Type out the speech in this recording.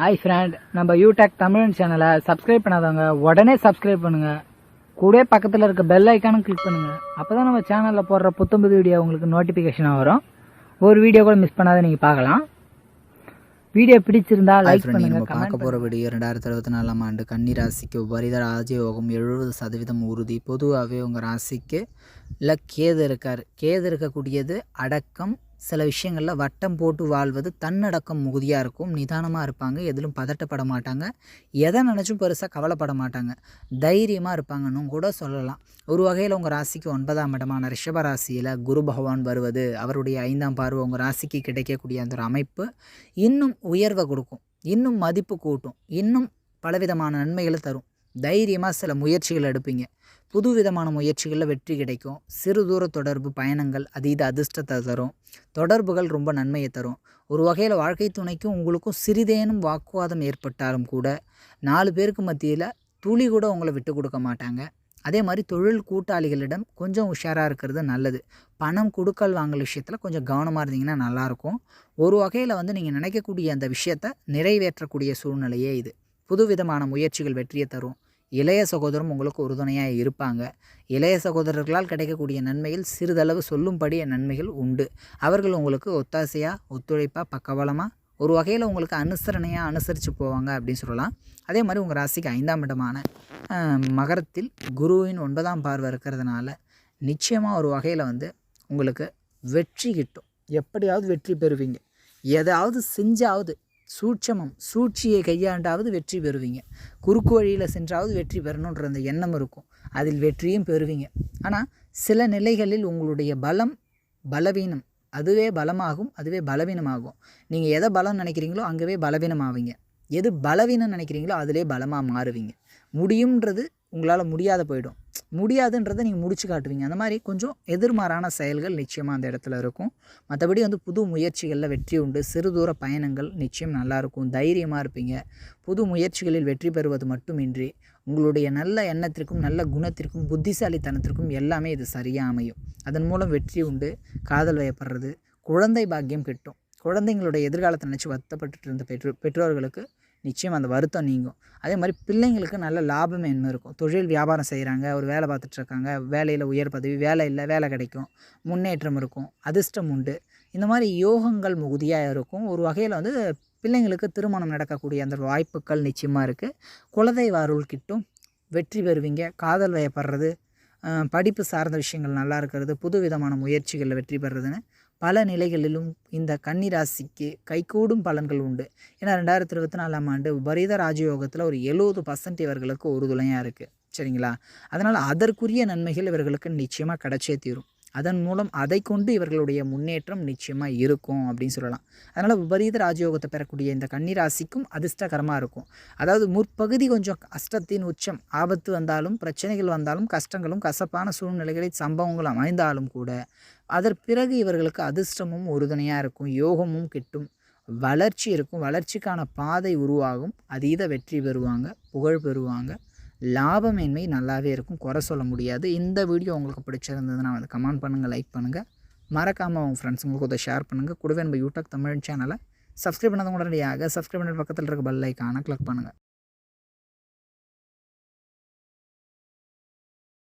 Hi friend நம்ம யூடெக் தமிழ் சேனலை subscribe பண்ணாதவங்க உடனே சப்ஸ்கிரைப் பண்ணுங்க. கூடவே பக்கத்தில் இருக்க பெல் ஐக்கானும் கிளிக் பண்ணுங்க. அப்பதான் நம்ம சேனலில் போடுற புத்தம்புது வீடியோ உங்களுக்கு நோட்டிஃபிகேஷனாக வரும். ஒரு வீடியோ கூட மிஸ் பண்ணாத நீங்கள் பார்க்கலாம். வீடியோ பிடிச்சிருந்தா லைக் பண்ணுங்க பார்க்க போகிற வீடியோ ரெண்டாயிரத்தி இருபத்தி நாலாம் ஆண்டு கன்னி ராசிக்கு உபரித ராஜயோகம் எழுபது சதவீதம் உறுதி. பொதுவாகவே உங்கள் ராசிக்கு இல்லை கேது இருக்கார். கேது இருக்கக்கூடியது அடக்கம் சில விஷயங்களில் வட்டம் போட்டு வாழ்வது தன்னடக்கம் மிகுதியாக இருக்கும். நிதானமாக இருப்பாங்க. எதிலும் பதட்டப்பட மாட்டாங்க. எதை நினச்சும் பெருசாக கவலைப்பட மாட்டாங்க. தைரியமாக இருப்பாங்கன்னு கூட சொல்லலாம். ஒரு வகையில் உங்கள் ராசிக்கு ஒன்பதாம் இடமான ரிஷப ராசியில் குரு பகவான் வருவது அவருடைய ஐந்தாம் பார்வை உங்கள் ராசிக்கு கிடைக்கக்கூடிய அந்த ஒரு அமைப்பு இன்னும் உயர்வை கொடுக்கும். இன்னும் மதிப்பு கூட்டும். இன்னும் பலவிதமான நன்மைகளை தரும். தைரியமாக சில முயற்சிகள் எடுப்பீங்க. புதுவிதமான முயற்சிகளில் வெற்றி கிடைக்கும். சிறு தூர தொடர்பு பயணங்கள் அதீத அதிர்ஷ்டத்தை தரும். தொடர்புகள் ரொம்ப நன்மையை தரும். ஒரு வகையில் வாழ்க்கை துணைக்கும் உங்களுக்கும் சிறிதேனும் வாக்குவாதம் ஏற்பட்டாலும் கூட நாலு பேருக்கு மத்தியில் துளி கூட உங்களை விட்டு கொடுக்க மாட்டாங்க. அதே மாதிரி தொழில் கூட்டாளிகளிடம் கொஞ்சம் உஷாராக இருக்கிறது நல்லது. பணம் கொடுக்கல் வாங்கல் விஷயத்தில் கொஞ்சம் கவனமாக இருந்தீங்கன்னா நல்லாயிருக்கும். ஒரு வகையில் வந்து நீங்கள் நினைக்கக்கூடிய அந்த விஷயத்தை நிறைவேற்றக்கூடிய சூழ்நிலையே இது. புதுவிதமான முயற்சிகள் வெற்றியை தரும். இளைய சகோதரம் உங்களுக்கு உறுதுணையாக இருப்பாங்க. இளைய சகோதரர்களால் கிடைக்கக்கூடிய நன்மைகள் சிறிதளவு சொல்லும்படிய நன்மைகள் உண்டு. அவர்கள் உங்களுக்கு ஒத்தாசையாக ஒத்துழைப்பாக பக்கபலமாக ஒரு வகையில் உங்களுக்கு அனுசரணையாக அனுசரித்து போவாங்க அப்படின்னு சொல்லலாம். அதே மாதிரி உங்கள் ராசிக்கு ஐந்தாம் இடமான மகரத்தில் குருவின் ஒன்பதாம் பார்வை இருக்கிறதுனால நிச்சயமாக ஒரு வகையில் வந்து உங்களுக்கு வெற்றி கிட்டும். எப்படியாவது வெற்றி பெறுவீங்க. எதாவது செஞ்சாவது சூட்சமம். சூழ்ச்சியை கையாண்டாவது வெற்றி பெறுவீங்க. குறுக்கு வழியில் சென்றாவது வெற்றி பெறணுன்ற அந்த எண்ணம் இருக்கும். அதில் வெற்றியும் பெறுவீங்க. ஆனால் சில நிலைகளில் உங்களுடைய பலம் பலவீனம். அதுவே பலமாகும் அதுவே பலவீனமாகும். நீங்கள் எதை பலம் நினைக்கிறீங்களோ அங்கவே பலவீனமாவீங்க. எது பலவீனம் நினைக்கிறீங்களோ அதிலே பலமாக மாறுவீங்க. முடியுன்றது உங்களால் முடியாத போயிடும். முடியாதுன்றதை நீங்கள் முடிச்சு காட்டுவீங்க. அந்த மாதிரி கொஞ்சம் எதிர்மாறான செயல்கள் நிச்சயமாக அந்த இடத்துல இருக்கும். மற்றபடி வந்து புது முயற்சிகளில் வெற்றி உண்டு. சிறு தூர பயணங்கள் நிச்சயம் நல்லாயிருக்கும் தைரியமாக இருப்பீங்க. புது முயற்சிகளில் வெற்றி பெறுவது மட்டுமின்றி உங்களுடைய நல்ல எண்ணத்திற்கும் நல்ல குணத்திற்கும் புத்திசாலித்தனத்திற்கும் எல்லாமே இது சரியாக அமையும். அதன் மூலம் வெற்றி உண்டு காதல் வயப்படுறது குழந்தை பாக்கியம் கிட்டும். குழந்தைங்களுடைய எதிர்காலத்தை நினச்சி வருத்தப்பட்டு இருந்த பெற்றோ பெற்றோர்களுக்கு நிச்சயம் அந்த வருத்தம் நீங்கும். அதே மாதிரி பிள்ளைங்களுக்கு நல்ல லாபமேன்மை இருக்கும். தொழில் வியாபாரம் செய்கிறாங்க ஒரு வேலை பார்த்துட்ருக்காங்க வேலையில் உயர் பதவி வேலை இல்லை வேலை கிடைக்கும் முன்னேற்றம் இருக்கும் அதிர்ஷ்டம் உண்டு. இந்த மாதிரி யோகங்கள் மிகுதியாக இருக்கும். ஒரு வகையில் வந்து பிள்ளைங்களுக்கு திருமணம் நடக்கக்கூடிய அந்த வாய்ப்புகள் நிச்சயமாக இருக்குது குலதெய்வ அருள் கிட்டும் வெற்றி பெறுவீங்க. காதல் வயப்படுறது படிப்பு சார்ந்த விஷயங்கள் நல்லா இருக்கிறது புது விதமான முயற்சிகளில் வெற்றி பெறுறதுன்னு பல நிலைகளிலும் இந்த கன்னிராசிக்கு கைகூடும் பலன்கள் உண்டு. ஏன்னா ரெண்டாயிரத்தி இருபத்தி நாலாம் ஆண்டு விபரீத ராஜயோகத்தில் ஒரு எழுபது பர்சன்ட் இவர்களுக்கு உறுதுணையாக இருக்குது சரிங்களா? அதனால் அதற்குரிய நன்மைகள் இவர்களுக்கு நிச்சயமாக கிடைச்சே தீரும். அதன் மூலம் அதை கொண்டு இவர்களுடைய முன்னேற்றம் நிச்சயமாக இருக்கும் அப்படின்னு சொல்லலாம். அதனால் விபரீத ராஜயோகத்தை பெறக்கூடிய இந்த கன்னிராசிக்கும் அதிர்ஷ்டகரமாக இருக்கும். அதாவது முற்பகுதி கொஞ்சம் கஷ்டத்தின் உச்சம். ஆபத்து வந்தாலும் பிரச்சனைகள் வந்தாலும் கஷ்டங்களும் கசப்பான சூழ்நிலைகளை சம்பவங்களும் அமைந்தாலும் கூட அதற்கு பிறகு இவர்களுக்கு அதிர்ஷ்டமும் உறுதுணையாக இருக்கும் யோகமும் கிட்டும். வளர்ச்சி இருக்கும் வளர்ச்சிக்கான பாதை உருவாகும். அதீத வெற்றி பெறுவாங்க புகழ் பெறுவாங்க. லாபமேன்மை நல்லாவே இருக்கும் குறை சொல்ல முடியாது. இந்த வீடியோ உங்களுக்கு பிடிச்சிருந்ததுன்னா வந்து கமெண்ட் பண்ணுங்கள் லைக் பண்ணுங்கள் மறக்காமல் உங்கள் ஃப்ரெண்ட்ஸுங்களுக்கு அதை ஷேர் பண்ணுங்கள் கூடவே நம்ம யூடியூப் தமிழ் சேனலை சப்ஸ்கிரைப் பண்ணாதவங்க உடனடியாக சப்ஸ்கிரைப் பண்ணுற பக்கத்தில் இருக்க பெல் ஐக்கானை கிளிக் பண்ணுங்கள்